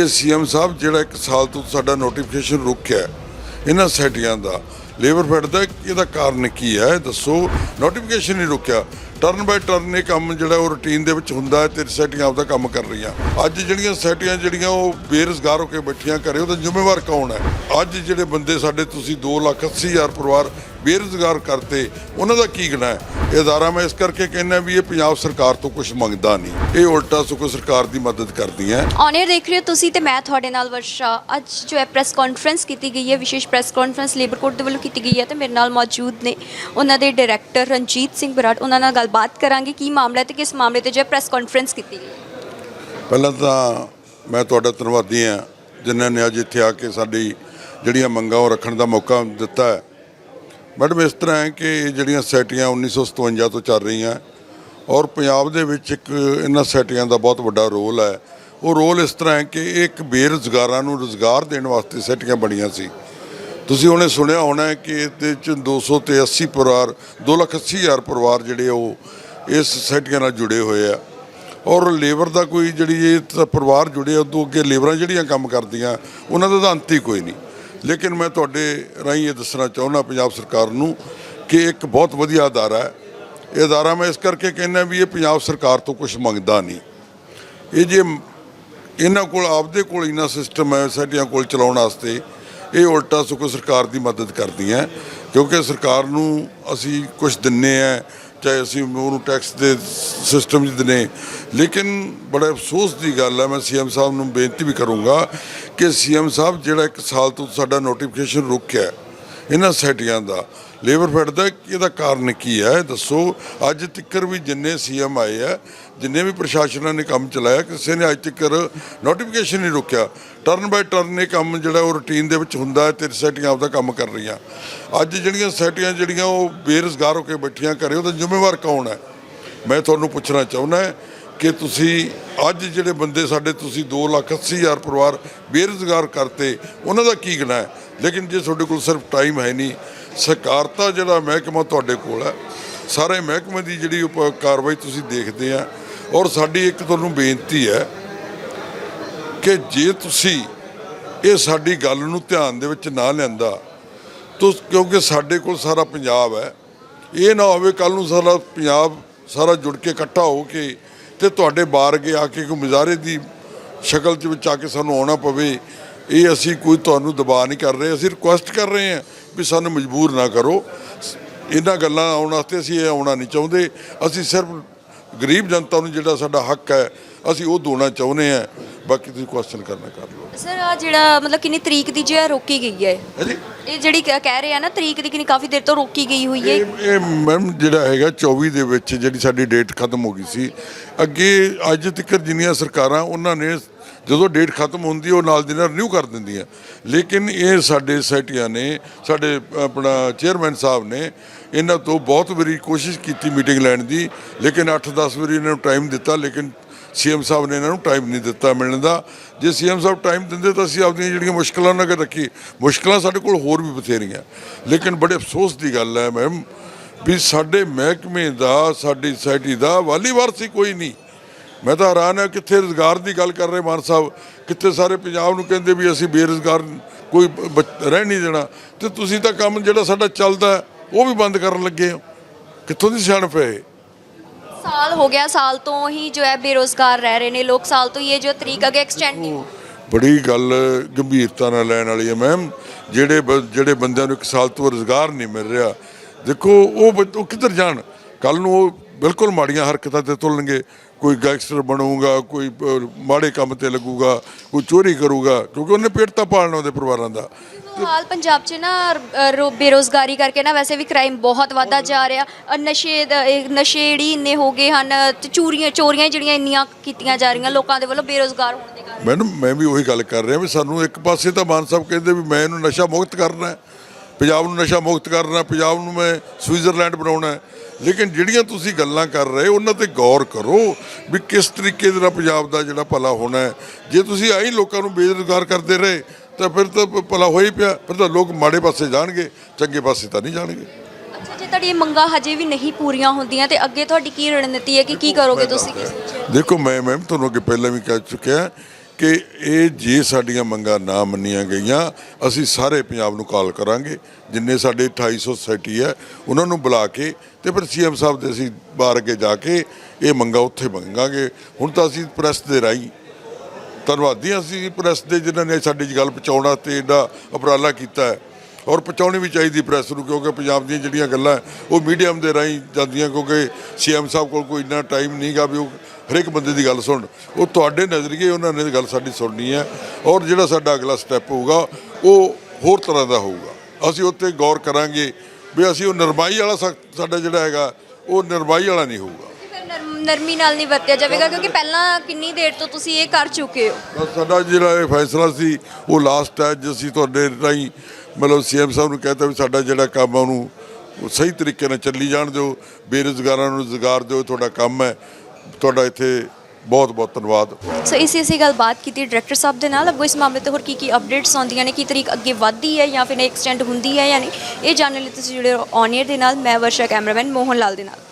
ਕਿ ਸੀਐਮ ਸਾਹਿਬ ਜਿਹੜਾ ਇੱਕ ਸਾਲ ਤੋਂ ਸਾਡਾ ਨੋਟੀਫਿਕੇਸ਼ਨ ਰੁਕਿਆ ਇਹਨਾਂ ਸੈਟੀਆਂ ਦਾ। ਲੇਬਰ ਫੈਡ ਦਾ ਇਹਦਾ ਕਾਰਨ ਕੀ ਹੈ? ਦੱਸੋ। ਨੋਟੀਫਿਕੇਸ਼ਨ ਨਹੀਂ ਰੁਕਿਆ। ਟਰਨ ਬਾਈ ਟਰਨ ਇਹ ਕੰਮ ਜਿਹੜਾ ਉਹ ਰੁਟੀਨ ਦੇ ਵਿੱਚ ਹੁੰਦਾ ਹੈ ਤੇ ਸੈਟੀਆਂ ਆਪਦਾ ਕੰਮ ਕਰ ਰਹੀਆਂ। ਅੱਜ ਜਿਹੜੀਆਂ ਸੈਟੀਆਂ ਜਿਹੜੀਆਂ ਉਹ ਬੇਰੁਜ਼ਗਾਰ ਹੋ ਕੇ ਬੈਠੀਆਂ ਘਰੇ, ਉਹਦਾ ਜ਼ਿੰਮੇਵਾਰ ਕੌਣ ਹੈ? ਅੱਜ ਜਿਹੜੇ ਬੰਦੇ ਸਾਡੇ, ਤੁਸੀਂ 2 ਲੱਖ 80 ਹਜ਼ਾਰ ਪਰਿਵਾਰ ਬੇਰੁਜ਼ਗਾਰ ਕਰਤੇ ਉਹਨਾਂ ਦਾ ਕੀ ਗਣਾ ਹੈ? ਇਹ ਅਦਾਰਾ ਮੈਂ ਇਸ ਕਰਕੇ ਕਹਿੰਦਾ ਵੀ ਇਹ ਪੰਜਾਬ ਸਰਕਾਰ ਤੋਂ ਕੁਝ ਮੰਗਦਾ ਨਹੀਂ। ਇਹ ਉਲਟਾ ਸਗੋਂ ਸਰਕਾਰ ਦੀ ਮਦਦ ਕਰਦੀ ਹੈ। ਔਨਰ ਦੇਖ ਰਹੇ ਹੋ ਤੁਸੀਂ ਤੇ ਮੈਂ ਤੁਹਾਡੇ ਨਾਲ ਵਰਸ਼ਾ। ਅੱਜ ਜੋ ਹੈ ਪ੍ਰੈਸ ਕਾਨਫਰੰਸ ਕੀਤੀ ਗਈ ਹੈ ਵਿਸ਼ੇਸ਼ ਪ੍ਰੈਸ ਕਾਨਫਰੰਸ ਲੇਬਰ ਕੋਰਟ ਦੇ ਵੱਲੋਂ ਕੀਤੀ ਗਈ ਹੈ ਤੇ ਮੇਰੇ ਨਾਲ ਮੌਜੂਦ ਨੇ ਉਹਨਾਂ ਦੇ ਡਾਇਰੈਕਟਰ ਰਣਜੀਤ ਸਿੰਘ ਬਰਾੜ। ਉਹਨਾਂ ਨਾਲ ਗੱਲਬਾਤ ਕਰਾਂਗੇ ਕੀ ਮਾਮਲਾ ਹੈ ਤੇ ਕਿਸ ਮਾਮਲੇ ਤੇ ਜੋ ਪ੍ਰੈਸ ਕਾਨਫਰੰਸ ਕੀਤੀ ਗਈ ਪਹਿਲਾਂ ਤਾਂ ਮੈਂ ਤੁਹਾਡਾ ਧੰਨਵਾਦੀ ਹਾਂ ਜਿਨ੍ਹਾਂ ਨੇ ਅੱਜ ਇੱਥੇ ਆ ਕੇ ਸਾਡੀ ਜਿਹੜੀਆਂ ਮੰਗਾਂ ਉਹ ਰੱਖਣ ਦਾ ਮੌਕਾ ਦਿੱਤਾ ਹੈ। ਮੈਡਮ ਇਸ ਤਰ੍ਹਾਂ ਹੈ ਕਿ ਇਹ ਜਿਹੜੀਆਂ ਸੈਟੀਆਂ 1957 ਤੋਂ ਚੱਲ ਰਹੀਆਂ ਔਰ ਪੰਜਾਬ ਦੇ ਵਿੱਚ ਇੱਕ ਇਹਨਾਂ ਸੈਟੀਆਂ ਦਾ ਬਹੁਤ ਵੱਡਾ ਰੋਲ ਹੈ। ਉਹ ਰੋਲ ਇਸ ਤਰ੍ਹਾਂ ਹੈ ਕਿ ਇਹ ਇੱਕ ਬੇਰੁਜ਼ਗਾਰਾਂ ਨੂੰ ਰੁਜ਼ਗਾਰ ਦੇਣ ਵਾਸਤੇ ਸੈਟੀਆਂ ਬਣੀਆਂ ਸੀ। ਤੁਸੀਂ ਉਹਨੇ ਸੁਣਿਆ ਹੋਣਾ ਕਿ ਇਹਦੇ ਚ 200 ਤੇ 80 ਪਰਿਵਾਰ 2 ਲੱਖ 80 ਹਜ਼ਾਰ ਪਰਿਵਾਰ ਜਿਹੜੇ ਉਹ ਇਸ ਸੈਟੀਆਂ ਨਾਲ ਜੁੜੇ ਹੋਏ ਆ। ਔਰ ਲੇਬਰ ਦਾ ਕੋਈ ਜਿਹੜੀ ਇਹ ਤਾਂ ਪਰਿਵਾਰ ਜੁੜੇ ਆ, ਤੋਂ ਅੱਗੇ ਲੇਬਰਾਂ ਜਿਹੜੀਆਂ ਕੰਮ ਕਰਦੀਆਂ ਉਹਨਾਂ ਦਾ ਤਾਂ ਅੰਤ ਹੀ ਕੋਈ ਨਹੀਂ। ਲੇਕਿਨ ਮੈਂ ਤੁਹਾਡੇ ਰਾਹੀਂ ਇਹ ਦੱਸਣਾ ਚਾਹੁੰਦਾ ਪੰਜਾਬ ਸਰਕਾਰ ਨੂੰ ਕਿ ਇੱਕ ਬਹੁਤ ਵਧੀਆ ਅਦਾਰਾ ਹੈ। ਇਹ ਅਦਾਰਾ ਮੈਂ ਇਸ ਕਰਕੇ ਕਹਿੰਦਾ ਵੀ ਇਹ ਪੰਜਾਬ ਸਰਕਾਰ ਤੋਂ ਕੁਝ ਮੰਗਦਾ ਨਹੀਂ। ਇਹ ਜੇ ਇਹਨਾਂ ਕੋਲ, ਆਪਦੇ ਕੋਲ ਇਨਾ ਸਿਸਟਮ ਹੈ ਸਾਡੀਆਂ ਕੋਲ ਚਲਾਉਣ ਵਾਸਤੇ, ਇਹ ਉਲਟਾ ਸਗੋਂ ਸਰਕਾਰ ਦੀ ਮਦਦ ਕਰਦੀ ਹੈ। ਕਿਉਂਕਿ ਸਰਕਾਰ ਨੂੰ ਅਸੀਂ ਕੁਝ ਦਿੰਨੇ ਆ ਚਾਹੇ ਅਸੀਂ ਉਹਨੂੰ ਟੈਕਸ ਦੇ ਸਿਸਟਮ 'ਚ ਦਿੰਨੇ ਲੇਕਿਨ ਬੜਾ ਅਫਸੋਸ ਦੀ ਗੱਲ ਹੈ, ਮੈਂ ਸੀਐਮ ਸਾਹਿਬ ਨੂੰ ਬੇਨਤੀ ਵੀ ਕਰੂੰਗਾ ਕਿ ਸੀਐਮ ਸਾਹਿਬ ਜਿਹੜਾ ਇੱਕ ਸਾਲ ਤੋਂ ਸਾਡਾ ਨੋਟੀਫਿਕੇਸ਼ਨ ਰੁਕਿਆ ਇਹਨਾਂ ਸੈਟੀਆਂ ਦਾ ਲੇਬਰ ਫੈਡ ਦਾ ਇਹਦਾ ਕਾਰਨ ਕੀ ਹੈ? ਦੱਸੋ। ਅੱਜ ਤੱਕਰ ਵੀ ਜਿੰਨੇ ਸੀਐਮ ਆਏ ਆ, ਜਿੰਨੇ ਵੀ ਪ੍ਰਸ਼ਾਸਨਾਂ ਨੇ ਕੰਮ ਚਲਾਇਆ, ਕਿਸੇ ਨੇ ਅੱਜ ਤੱਕਰ ਨੋਟੀਫਿਕੇਸ਼ਨ ਨਹੀਂ ਰੁਕਿਆ। ਟਰਨ ਬਾਈ ਟਰਨ ਇਹ ਕੰਮ ਜਿਹੜਾ ਉਹ ਰੁਟੀਨ ਦੇ ਵਿੱਚ ਹੁੰਦਾ ਹੈ ਤੇ ਸੈਟੀਆਂ ਆਪਦਾ ਕੰਮ ਕਰ ਰਹੀਆਂ। ਅੱਜ ਜਿਹੜੀਆਂ ਸੈਟੀਆਂ ਜਿਹੜੀਆਂ ਉਹ ਬੇਰੁਜ਼ਗਾਰ ਹੋ ਕੇ ਬੈਠੀਆਂ ਘਰੇ, ਉਹਦਾ ਜ਼ਿੰਮੇਵਾਰ ਕੌਣ ਹੈ? ਮੈਂ ਤੁਹਾਨੂੰ ਪੁੱਛਣਾ ਚਾਹੁੰਦਾ ਕਿ ਤੁਸੀਂ ਅੱਜ ਜਿਹੜੇ ਬੰਦੇ ਸਾਡੇ, ਤੁਸੀਂ 2 ਲੱਖ 80 ਹਜ਼ਾਰ ਪਰਿਵਾਰ ਬੇਰੁਜ਼ਗਾਰ ਕਰਤੇ, ਉਹਨਾਂ ਦਾ ਕੀ ਗਣਾ ਹੈ? ਲੇਕਿਨ ਜੇ ਤੁਹਾਡੇ ਕੋਲ ਸਿਰਫ ਟਾਈਮ ਹੈ ਨਹੀਂ ਸਰਕਾਰਤਾ ਜਿਹੜਾ ਮਹਿਕਮਾ ਤੁਹਾਡੇ ਕੋਲ ਹੈ, ਸਾਰੇ ਮਹਿਕਮੇ ਦੀ ਜਿਹੜੀ ਉਪ ਕਾਰਵਾਈ ਤੁਸੀਂ ਦੇਖਦੇ ਆ, ਔਰ ਸਾਡੀ ਇੱਕ ਤੁਹਾਨੂੰ ਬੇਨਤੀ ਹੈ ਕਿ ਜੇ ਤੁਸੀਂ ਇਹ ਸਾਡੀ ਗੱਲ ਨੂੰ ਧਿਆਨ ਦੇ ਵਿੱਚ ਨਾ ਲੈਂਦਾ ਤੋ ਕਿਉਂਕਿ ਸਾਡੇ ਕੋਲ ਸਾਰਾ ਪੰਜਾਬ ਹੈ, ਇਹ ਨਾ ਹੋਵੇ ਕੱਲ ਨੂੰ ਸਾਰਾ ਪੰਜਾਬ ਸਾਰਾ ਜੁੜ ਕੇ ਇਕੱਠਾ ਹੋ ਕੇ ਤੇ ਤੁਹਾਡੇ ਬਾਹਰ ਅੱਗੇ ਆ ਕੇ ਕੋਈ ਮੁਜ਼ਾਹਰੇ ਦੀ ਸ਼ਕਲ 'ਚ ਵਿੱਚ ਆ ਕੇ ਸਾਨੂੰ ਆਉਣਾ ਪਵੇ ਇਹ ਅਸੀਂ ਕੋਈ ਤੁਹਾਨੂੰ ਦਬਾਅ ਨਹੀਂ ਕਰ ਰਹੇ ਅਸੀਂ ਰਿਕੁਐਸਟ ਕਰ ਰਹੇ ਹਾਂ ਵੀ ਸਾਨੂੰ ਮਜਬੂਰ ਨਾ ਕਰੋ। ਇਹਨਾਂ ਗੱਲਾਂ ਆਉਣ ਵਾਸਤੇ ਅਸੀਂ ਇਹ ਆਉਣਾ ਨਹੀਂ ਚਾਹੁੰਦੇ। ਅਸੀਂ ਸਿਰਫ ਗਰੀਬ ਜਨਤਾ ਨੂੰ ਜਿਹੜਾ ਸਾਡਾ ਹੱਕ ਹੈ ਅਸੀਂ ਉਹ ਦੋਣਾ ਚਾਹੁੰਦੇ ਹਾਂ। ਬਾਕੀ ਤੁਸੀਂ ਕੁਐਸਚਨ ਕਰਨਾ ਕਰ ਲਓ। ਸਰ ਆ ਜਿਹੜਾ ਮਤਲਬ ਕਿੰਨੀ ਤਰੀਕ ਦੀ ਜੋ ਹੈ ਰੋਕੀ ਗਈ ਹੈ? ਇਹ ਜਿਹੜੀ ਕਹਿ ਰਹੇ ਆ ਨਾ ਤਰੀਕ ਦੀ ਕਿੰਨੀ ਕਾਫੀ ਦੇਰ ਤੋਂ ਰੋਕੀ ਗਈ ਹੋਈ ਹੈ। ਇਹ ਮੈਮ ਜਿਹੜਾ ਹੈਗਾ 24 ਦੇ ਵਿੱਚ ਜਿਹੜੀ ਸਾਡੀ ਡੇਟ ਖਤਮ ਹੋ ਗਈ ਸੀ। ਅੱਗੇ ਅੱਜ ਤੱਕ ਜਿੰਨੀਆਂ ਸਰਕਾਰਾਂ ਉਹਨਾਂ ਨੇ ਜਦੋਂ ਡੇਟ ਖਤਮ ਹੁੰਦੀ ਉਹ ਨਾਲ ਦੀ ਨਾਲ ਰਿਨਿਊ ਕਰ ਦਿੰਦੀਆਂ। ਲੇਕਿਨ ਇਹ ਸਾਡੇ ਸੈਟੀਆਂ ਨੇ, ਸਾਡੇ, ਆਪਣਾ ਚੇਅਰਮੈਨ ਸਾਹਿਬ ਨੇ ਇਹਨਾਂ ਤੋਂ ਬਹੁਤ ਵਾਰੀ ਕੋਸ਼ਿਸ਼ ਕੀਤੀ ਮੀਟਿੰਗ ਲੈਣ ਦੀ, ਲੇਕਿਨ 8-10 ਵਾਰੀ ਇਹਨਾਂ ਨੂੰ ਟਾਈਮ ਦਿੱਤਾ, ਲੇਕਿਨ ਸੀਐਮ ਸਾਹਿਬ ਨੇ ਇਹਨਾਂ ਨੂੰ ਟਾਈਮ ਨਹੀਂ ਦਿੱਤਾ ਮਿਲਣ ਦਾ। ਜੇ ਸੀਐਮ ਸਾਹਿਬ ਟਾਈਮ ਦਿੰਦੇ ਤਾਂ ਅਸੀਂ ਆਪਣੀਆਂ ਜਿਹੜੀਆਂ ਮੁਸ਼ਕਲਾਂ ਨਾਲ ਰੱਖੀ। ਮੁਸ਼ਕਲਾਂ ਸਾਡੇ ਕੋਲ ਹੋਰ ਵੀ ਬਥੇਰੀਆਂ। ਲੇਕਿਨ ਬੜੇ ਅਫਸੋਸ ਦੀ ਗੱਲ ਹੈ ਮੈਮ ਵੀ ਸਾਡੇ ਮਹਿਕਮੇ ਦਾ, ਸਾਡੀ ਸੋਸਾਇਟੀ ਦਾ ਵਾਲੀ ਵਾਰਸੀ ਕੋਈ ਨਹੀਂ। ਮੈਂ ਤਾਂ ਹੈਰਾਨ ਹਾਂ ਕਿੱਥੇ ਰੁਜ਼ਗਾਰ ਦੀ ਗੱਲ ਕਰ ਰਹੇ ਮਾਨ ਸਾਹਿਬ ਕਿੱਥੇ ਸਾਰੇ ਪੰਜਾਬ ਨੂੰ ਕਹਿੰਦੇ ਵੀ ਅਸੀਂ ਬੇਰੁਜ਼ਗਾਰ ਕੋਈ ਰਹਿ ਨਹੀਂ ਦੇਣਾ। ਤੇ ਤੁਸੀਂ ਤਾਂ ਕੰਮ ਜਿਹੜਾ ਸਾਡਾ ਚੱਲਦਾ ਉਹ ਵੀ ਬੰਦ ਕਰਨ ਲੱਗੇ ਹੋ। ਕਿੱਥੋਂ ਦੀ ਸਿਆਣਪ ਹੈ? ਸਾਲ ਹੋ ਗਿਆ ਸਾਲ ਤੋਂ ਹੀ ਜੋ ਹੈ ਬੇਰੋਜ਼ਗਾਰ ਰਹਿ ਰਹੇ ਨੇ ਲੋਕ। ਸਾਲ ਤੋਂ ਹੀ ਇਹ ਜੋ ਤਰੀਕ ਅੱਗੇ ਐਕਸਟੈਂਡ ਨਹੀਂ। ਬੜੀ ਗੱਲ ਗੰਭੀਰਤਾ ਨਾਲ ਲੈਣ ਵਾਲੀ ਹੈ ਮੈਮ ਜਿਹੜੇ ਜਿਹੜੇ ਬੰਦਿਆਂ ਨੂੰ ਇੱਕ ਸਾਲ ਤੋਂ ਰੋਜ਼ਗਾਰ ਨਹੀਂ ਮਿਲ ਰਿਹਾ ਦੇਖੋ ਉਹ ਉਹ ਕਿੱਧਰ ਜਾਣ? ਕੱਲ ਨੂੰ ਉਹ ਬਿਲਕੁਲ ਮਾੜੀਆਂ ਹਰਕਤਾਂ ਤੇ ਤੁਲਣਗੇ ਕੋਈ ਗੈਂਗਸਟਰ ਬਣੂਗਾ ਕੋਈ ਮਾੜੇ ਕੰਮ ਤੇ ਲੱਗੂਗਾ ਕੋਈ ਚੋਰੀ ਕਰੂਗਾ ਕਿਉਂਕਿ ਉਹਨੇ ਪੇਟ ਤਾਂ ਪਾਲਣਾ ਉਹਦੇ ਪਰਿਵਾਰਾਂ ਦਾ। ਹਾਲ ਪੰਜਾਬ 'ਚ ਨਾ ਰੋ- ਬੇਰੋਜ਼ਗਾਰੀ ਕਰਕੇ ਨਾ ਵੈਸੇ ਵੀ ਕ੍ਰਾਈਮ ਬਹੁਤ ਵੱਧਦਾ ਜਾ ਰਿਹਾ। ਅ, ਨਸ਼ੇ ਦਾ- ਇਹ ਨਸ਼ੇੜੀ ਇੰਨੇ ਹੋ ਗਏ ਹਨ ਤੇ ਚੋਰੀਆਂ ਚੋਰੀਆਂ ਜਿਹੜੀਆਂ ਇੰਨੀਆਂ ਕੀਤੀਆਂ ਜਾ ਰਹੀਆਂ ਲੋਕਾਂ ਦੇ ਵੱਲੋਂ ਬੇਰੋਜ਼ਗਾਰ ਹੋਣ ਦੇ ਕਾਰਨ। ਮੈਡਮ ਮੈਂ ਵੀ ਉਹੀ ਗੱਲ ਕਰ ਰਿਹਾ ਵੀ ਸਾਨੂੰ ਇੱਕ ਪਾਸੇ ਤਾਂ ਮਾਨ ਸਾਹਿਬ ਕਹਿੰਦੇ ਵੀ ਮੈਂ ਇਹਨੂੰ ਨਸ਼ਾ ਮੁਕਤ ਕਰਨਾ ਹੈ। ਪੰਜਾਬ ਨੂੰ ਨਸ਼ਾ ਮੁਕਤ ਕਰਨਾ ਪੰਜਾਬ ਨੂੰ ਮੈਂ ਸਵਿਟਜ਼ਰਲੈਂਡ ਬਣਾਉਣਾ ਲੇਕਿਨ ਜਿਹੜੀਆਂ ਤੁਸੀਂ ਗੱਲਾਂ ਕਰ ਰਹੇ ਉਹਨਾਂ ਤੇ ਗੌਰ ਕਰੋ ਵੀ ਕਿਸ ਤਰੀਕੇ ਦੇ ਨਾਲ ਪੰਜਾਬ ਦਾ ਜਿਹੜਾ ਭਲਾ ਹੋਣਾ ਹੈ। ਜੇ ਤੁਸੀਂ ਆਹੀ ਲੋਕਾਂ ਨੂੰ ਬੇਰੁਜ਼ਗਾਰ ਕਰਦੇ ਰਹੇ ਤਾਂ ਫਿਰ ਤਾਂ ਭਲਾ ਹੋ ਹੀ ਪਿਆ। ਫਿਰ ਤਾਂ ਲੋਕ ਮਾੜੇ ਪਾਸੇ ਜਾਣਗੇ ਚੰਗੇ ਪਾਸੇ ਤਾਂ ਨਹੀਂ ਜਾਣਗੇ। ਅੱਛਾ ਜੇ ਤੁਹਾਡੀ ਮੰਗਾਂ ਹਜੇ ਵੀ ਨਹੀਂ ਪੂਰੀਆਂ ਹੁੰਦੀਆਂ ਤੇ ਅੱਗੇ ਤੁਹਾਡੀ ਕੀ ਰਣਨੀਤੀ ਹੈ ਕਿ ਕੀ ਕਰੋਗੇ ਤੁਸੀਂ ਦੇਖੋ ਮੈਂ ਮੈਮ ਤੁਹਾਨੂੰ ਅੱਗੇ ਪਹਿਲਾਂ ਵੀ ਕਹਿ ਚੁੱਕਿਆ ਕਿ ਇਹ ਜੇ ਸਾਡੀਆਂ ਮੰਗਾਂ ਨਾ ਮੰਨੀਆਂ ਗਈਆਂ, ਅਸੀਂ ਸਾਰੇ ਪੰਜਾਬ ਨੂੰ ਕਾਲ ਕਰਾਂਗੇ। ਜਿੰਨੇ ਸਾਡੇ 2800 ਸੁਸਾਇਟੀ ਹੈ, ਉਹਨਾਂ ਨੂੰ ਬੁਲਾ ਕੇ ਤੇ ਫਿਰ ਸੀਐਮ ਸਾਹਿਬ ਦੇ ਅਸੀਂ ਬਾਹਰ ਅੱਗੇ ਜਾ ਕੇ ਇਹ ਮੰਗਾਂ ਉੱਥੇ ਮੰਗਾਂਗੇ। ਹੁਣ ਤਾਂ ਅਸੀਂ ਪ੍ਰੈਸ ਦੇ ਰਾਹੀਂ ਧੰਨਵਾਦੀ ਹਾਂ ਅਸੀਂ ਪ੍ਰੈਸ ਦੇ, ਜਿਨ੍ਹਾਂ ਨੇ ਸਾਡੀ ਜੀ ਗੱਲ ਪਹੁੰਚਾਉਣਾ ਤੇ ਇਹਦਾ ਉਪਰਾਲਾ ਕੀਤਾ ਹੈ। ਔਰ ਪਹੁੰਚਾਉਣੀ ਵੀ ਚਾਹੀਦੀ ਪ੍ਰੈਸ ਨੂੰ, ਕਿਉਂਕਿ ਪੰਜਾਬ ਦੀਆਂ ਜਿਹੜੀਆਂ ਗੱਲਾਂ ਉਹ ਮੀਡੀਅਮ ਦੇ ਰਾਹੀਂ ਜਾਂਦੀਆਂ, ਕਿਉਂਕਿ ਸੀਐਮ ਸਾਹਿਬ ਕੋਲ ਕੋਈ ਇੰਨਾ ਟਾਈਮ ਨਹੀਂਗਾ ਵੀ ਉਹ ਹਰੇਕ ਬੰਦੇ ਦੀ ਗੱਲ ਸੁਣ। ਉਹ ਤੁਹਾਡੇ ਨਜ਼ਰੀਏ ਉਹਨਾਂ ਨੇ ਗੱਲ ਸਾਡੀ ਸੁਣਨੀ ਹੈ ਔਰ ਜਿਹੜਾ ਸਾਡਾ ਅਗਲਾ ਸਟੈਪ ਹੋਊਗਾ ਉਹ ਹੋਰ ਤਰ੍ਹਾਂ ਦਾ ਹੋਊਗਾ। ਅਸੀਂ ਉੱਤੇ ਗੌਰ ਕਰਾਂਗੇ ਵੀ ਅਸੀਂ ਉਹ ਨਰਮਾਈ ਵਾਲਾ ਸਾਡਾ ਜਿਹੜਾ ਹੈਗਾ ਉਹ ਨਰਮਾਈ ਵਾਲਾ ਨਹੀਂ ਹੋਊਗਾ। ਨਰਮ- ਨਾਲ ਨਹੀਂ ਵਰਤਿਆ ਜਾਵੇਗਾ ਕਿਉਂਕਿ ਪਹਿਲਾਂ ਕਿੰਨੀ ਦੇਰ ਤੋਂ ਤੁਸੀਂ ਇਹ ਕਰ ਚੁੱਕੇ ਹੋ? ਸਾਡਾ ਜਿਹੜਾ ਇਹ ਫੈਸਲਾ ਸੀ ਉਹ ਲਾਸਟ ਹੈ ਜਿਸ ਅਸੀਂ ਤੁਹਾਡੇ ਰਾਹੀਂ ਮਤਲਬ ਸੀਐਮ ਸਾਹਿਬ ਨੂੰ ਕਹਤਾ ਵੀ ਸਾਡਾ ਜਿਹੜਾ ਕੰਮ ਆ ਉਹਨੂੰ ਉਹ ਸਹੀ ਤਰੀਕੇ ਨਾਲ ਚੱਲੀ ਜਾਣ ਦਿਓ ਬੇਰੁਜ਼ਗਾਰਾਂ ਨੂੰ ਰੁਜ਼ਗਾਰ ਦਿਓ ਤੁਹਾਡਾ ਕੰਮ ਹੈ। ਤੁਹਾਡਾ ਇੱਥੇ ਬਹੁਤ ਬਹੁਤ ਧੰਨਵਾਦ। ਸੋ ਇਸੇ ਇਸੇ ਗੱਲਬਾਤ ਕੀਤੀ ਡਾਇਰੈਕਟਰ ਸਾਹਿਬ ਦੇ ਨਾਲ। ਅੱਗੋਂ ਇਸ ਮਾਮਲੇ ਤੇ ਹੋਰ ਕੀ ਕੀ ਅਪਡੇਟਸ ਆਉਂਦੀਆਂ ਨੇ, ਕੀ ਤਰੀਕ ਅੱਗੇ ਵੱਧਦੀ ਹੈ ਜਾਂ ਫਿਰ ਐਕਸਟੈਂਡ ਹੁੰਦੀ ਹੈ ਯਾਨੀ ਇਹ ਜਾਣਨ ਲਈ ਤੁਸੀਂ ਜੁੜੇ ਰਹੋ ਔਨ ਦੇ ਨਾਲ। ਮੈਂ ਵਰਸ਼ਾ ਕੈਮਰਾਮੈਨ ਮੋਹਨ ਲਾਲ ਦੇ ਨਾਲ।